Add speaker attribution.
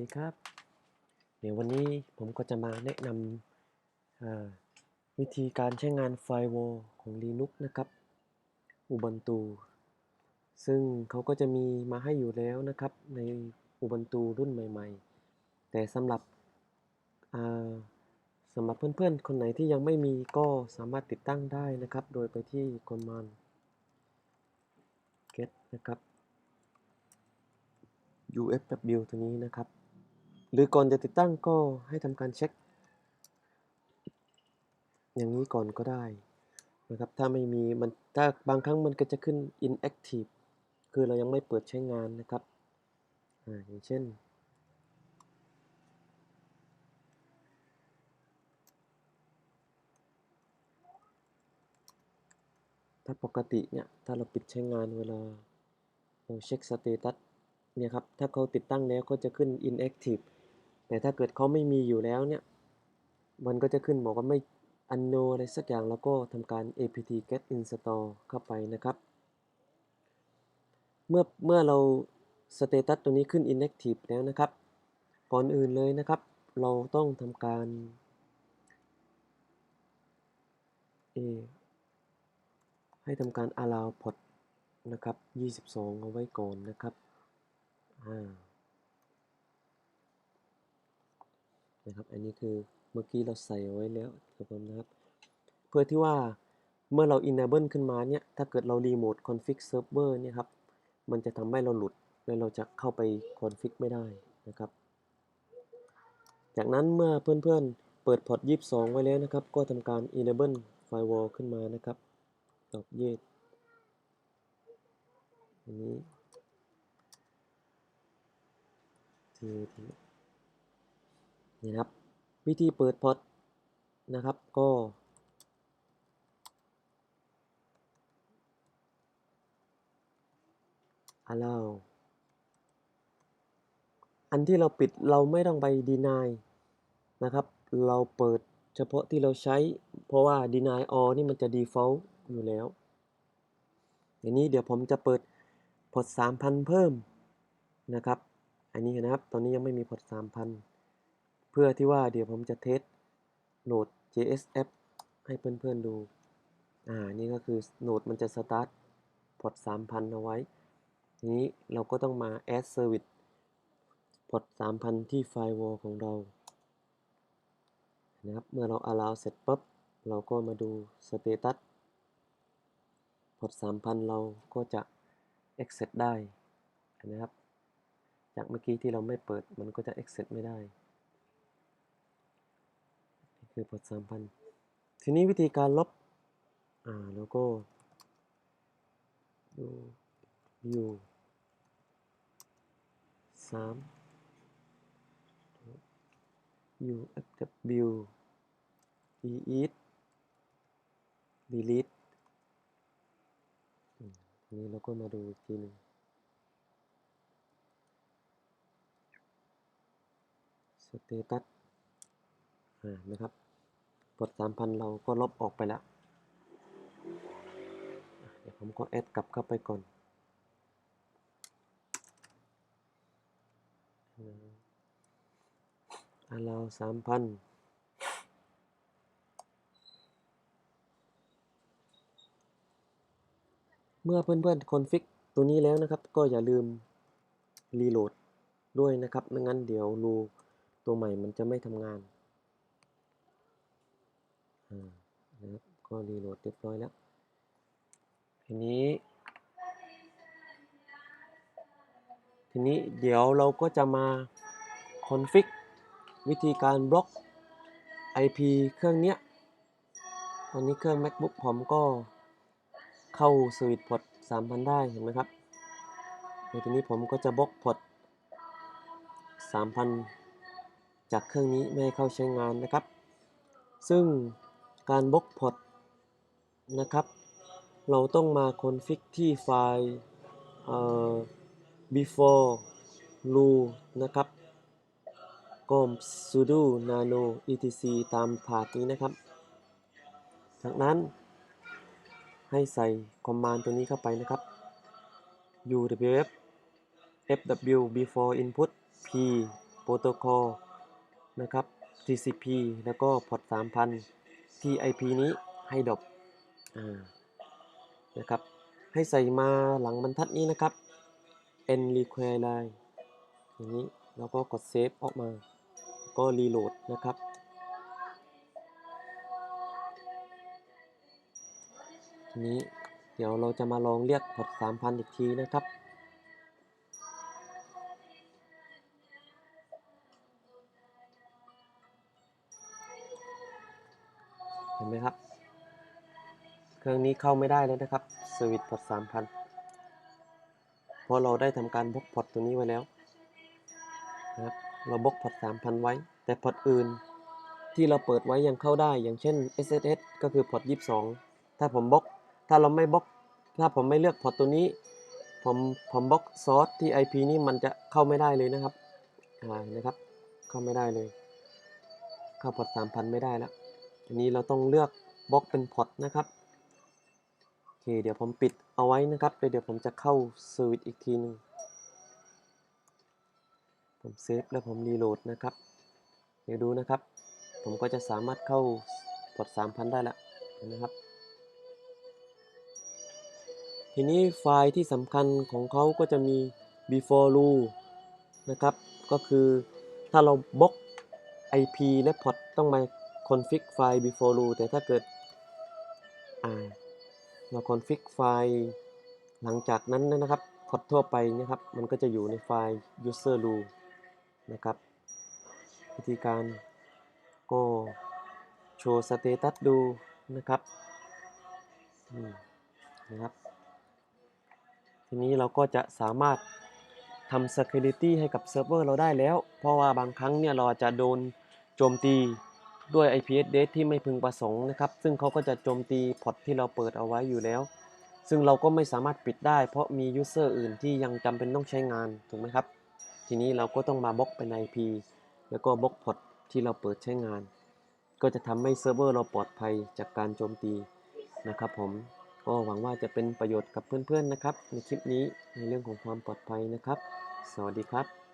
Speaker 1: ดีครับ เดี๋ยววันนี้ผมก็จะมาแนะนำวิธีการใช้งาน Firewall ของ Linux นะครับ Ubuntu ซึ่งเขาก็จะมีมาให้อยู่แล้วนะครับ ใน Ubuntu รุ่นใหม่ ๆ แต่สำหรับสำหรับเพื่อนๆ คนไหนที่ยังไม่มีก็สามารถติดตั้งได้นะครับ โดยไปที่ command get นะครับ UFW ตัวนี้นะครับ หรือก่อนจะติดตั้งก็ให้ทำการเช็ค อย่างนี้ก่อนก็ได้นะครับถ้าไม่มีมันถ้าบางครั้งมันก็จะขึ้น inactive คือเรายังไม่เปิดใช้งานนะครับอ่าอย่างเช่น ถ้าปกติเนี่ย ถ้าเราปิดใช้งานเวลาเราเช็คสเตตัสเนี่ยครับ ถ้าเขาติดตั้งแล้วก็จะขึ้น inactive แต่ถ้าเกิดเขาไม่มีอยู่แล้วเนี่ย มันก็จะขึ้นบอกว่าไม่ unkno อะไรสักอย่างแล้วก็ทำการ apt get install เข้าไปนะครับ เมื่อเมื่อเราสเตตัสตัวนี้ขึ้น inactive แล้วนะครับ ก่อนอื่นเลยนะครับ เราต้องทำการให้ทำการ allow port นะครับ 22 เอาไว้ก่อนนะครับ อ่า นะครับ อันนี้คือเมื่อกี้เราใส่ไว้แล้วครับผมนะครับ เพื่อที่ว่าเมื่อเรา enable ขึ้นมาเนี่ย ถ้าเกิดเรา remote config server เนี่ยครับ มันจะทำให้เราหลุด และเราจะเข้าไป config ไม่ได้นะครับ จากนั้นเมื่อเพื่อนๆ เปิดพอร์ต22 ไว้แล้วนะครับ ก็ทำการ enable firewall ขึ้นมานะครับดอกเยดอันนี้ทีที นี่นะครับ วิธีเปิดพอร์ตนะครับก็ allow อันที่เราปิดเราไม่ต้องไป deny นะครับ เราเปิดเฉพาะที่เราใช้ เพราะว่า deny all นี่มันจะ default อยู่แล้ว อย่างนี้เดี๋ยวผมจะเปิดพอร์ต3,000 เพิ่มนะครับ อันนี้นะครับ ตอนนี้ยังไม่มีพอร์ต3,000 พื่อที่ว่าเดี๋ยวผมจะเทสโหลด JSF ให้เพื่อนๆดู อ่า นี่ก็คือโหลดมันจะสตาร์ทพอร์ต3,000 เอาไว้ ทีนี้เราก็ต้องมา add service พอร์ต3,000 ที่ firewall ของเรา นะครับ เมื่อเรา allow เสร็จปุ๊บ เราก็มาดู status พอร์ต3,000 เราก็จะ access ได้ นะครับ จากเมื่อกี้ที่เราไม่เปิด มันก็จะ access ไม่ได้ คือพอร์ต3,000ทีนี้วิธีการลบ อ่า แล้วก็ดู view 3 UFW delete delete อืมทีนี้เราก็มาดูอีกทีหนึ่ง status อ่านะครับ ปลด3,000เราก็ลบออกไปแล้ว เดี๋ยวผมก็แอดกลับเข้าไปก่อน อา allow 3,000เมื่อเพื่อนๆ config ตัวนี้แล้วนะครับ ก็อย่าลืม reload ด้วยนะครับ ไม่งั้นเดี๋ยวรูตัวใหม่มันจะไม่ทำงาน นะครับก็ reload เรียบร้อยแล้ว ทีนี้ ทีนี้เดี๋ยวเราก็จะมา config วิธีการบล็อก IP เครื่องเนี้ย ตอนนี้เครื่อง MacBook ผมก็เข้าสวิตช์พอร์ต3,000 ได้เห็นไหมครับในทีนี้ผมก็จะบล็อกพอร์ต3,000 จากเครื่องนี้ไม่ให้เข้าใช้งานนะครับ ซึ่ง การบล็อกพอร์ตนะครับ เราต้องมาคอนฟิกที่ไฟล์ before rule นะครับก็ sudo nano etc ตามถาดนี้นะครับ จากนั้นให้ใส่คอมมานด์ตัวนี้เข้าไปนะครับ uwf fw before input p โปรโตคอลนะครับ TCP แล้วก็พอร์ต3,000 ที่ IP นี้ให้ดรอปอ่านะครับ ให้ใส่มาหลังบรรทัดนี้นะครับ n require line อย่างนี้แล้วก็กดเซฟออกมา ก็รีโหลดนะครับ ทีนี้เดี๋ยวเราจะมาลองเรียกพอร์ต3,000 อีกทีนะครับ นไหมครับ เครื่องนี้เข้าไม่ได้แล้วนะครับสวิตพอร์ต3,000เพราะเราได้ทำการบล็อกพอร์ตตัวนี้ไว้แล้วนะครับเราบล็อกพอร์ต3,000ไว้ แต่พอร์ตอื่นที่เราเปิดไว้ยังเข้าได้ อย่างเช่น SSH ก็คือพอร์ต22ถ้าผมบล็อก ถ้าเราไม่บล็อก ถ้าผมไม่เลือกพอร์ตตัวนี้ผมผมบล็อกซอสที่ IP นี้มันจะเข้าไม่ได้เลยนะครับอ่านะครับ เข้าไม่ได้เลย เข้าพอร์ต3,000ไม่ได้แล้ว อันนี้เราต้องเลือกบล็อกเป็นพอร์ตนะครับโอเคเดี๋ยวผมปิดเอาไว้นะครับเดี๋ยวผมจะเข้าสวิตอีกทีหนึงผมเซฟแล้วผมรีโหลดนะครับ เดี๋ยวดูนะครับ ผมก็จะสามารถเข้าพอร์ต3,000 ได้ละนนะครับ ทีนี้ไฟล์ที่สำคัญของเขาก็จะมี before rule นะครับ ก็คือถ้าเราบล็อก IP และพอร์ตต้องมา config ไฟล์ before rule แต่ถ้าเกิดเรา config ไฟล์หลังจากนั้นนะครับพอร์ตทั่วไปนะครับ มันก็จะอยู่ในไฟล์ user rule นะครับ วิธีการก็โชว์สเตตัสดูนะครับนะครับ ทีนี้เราก็จะสามารถทำ security ให้กับเซิร์ฟเวอร์เราได้แล้ว เพราะว่าบางครั้งเนี่ยเราจะโดนโจมตี ด้วย IP address ที่ไม่พึงประสงค์นะครับ ซึ่งเขาก็จะโจมตีพอร์ตที่เราเปิดเอาไว้อยู่แล้ว ซึ่งเราก็ไม่สามารถปิดได้ เพราะมี user อื่นที่ยังจำเป็นต้องใช้งานถูกไหมครับ ทีนี้เราก็ต้องมาบล็อกเป็น IP แล้วก็บล็อกพอร์ตที่เราเปิดใช้งาน ก็จะทำให้เซิร์ฟเวอร์เราปลอดภัยจากการโจมตีนะครับผมก็หวังว่าจะเป็นประโยชน์กับเพื่อนๆนะครับ ในคลิปนี้ในเรื่องของความปลอดภัยนะครับ สวัสดีครับ